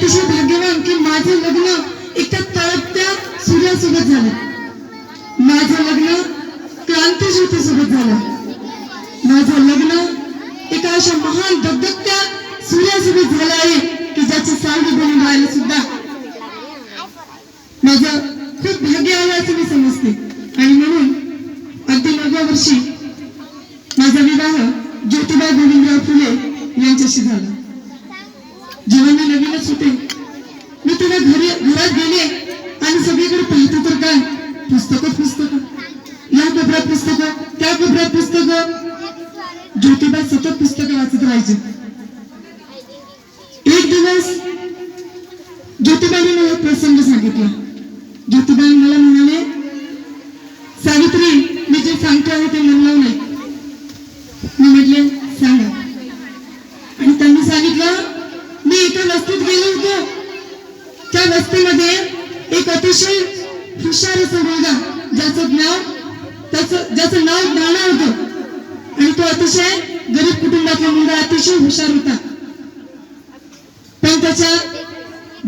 अतिशय भाग्यवान की माझं लग्न एका तळपत्या सूर्यासोबत झालं. माझं लग्न क्रांतीज्योतीसोबत ज्योती झालं. माझं लग्न एका अशा महान दगदगत्या सूर्यासोबत झालं आहे की ज्याची सावली बनून राहिलं सुद्धा. माझं खूप भाग्य आहे असं मी समजते. आणि म्हणून अगदी नवव्या वर्षी माझा विवाह ज्योतिबा गोविंदराव फुले यांच्याशी झाला. जेव्हा नवीनच होते मी तेव्हा घरी घरात गेले आणि सगळीकडे पाहतो तर काय? पुस्तक पुस्तक. या कोपऱ्यात पुस्तकं त्या कोपऱ्यात पुस्तक. ज्योतिबा सतत पुस्तकं वाचत राहायचे. एक दिवस ज्योतिबाने मला प्रसंग सांगितला. ज्योतिबाई मला म्हणाले सावित्री मी जे सांगतो आहे ते मन नाही मी म्हटले सांगा. आणि त्यांनी सांगितलं मी एका वस्तीत गेलो होतो. त्या वस्तीमध्ये एक अतिशय हुशार असा मुलगा ज्याचं नाव त्याचं ज्याचं नाव नाना होतं. आणि तो अतिशय गरीब कुटुंबातला मुलगा अतिशय हुशार होता. पण त्याच्या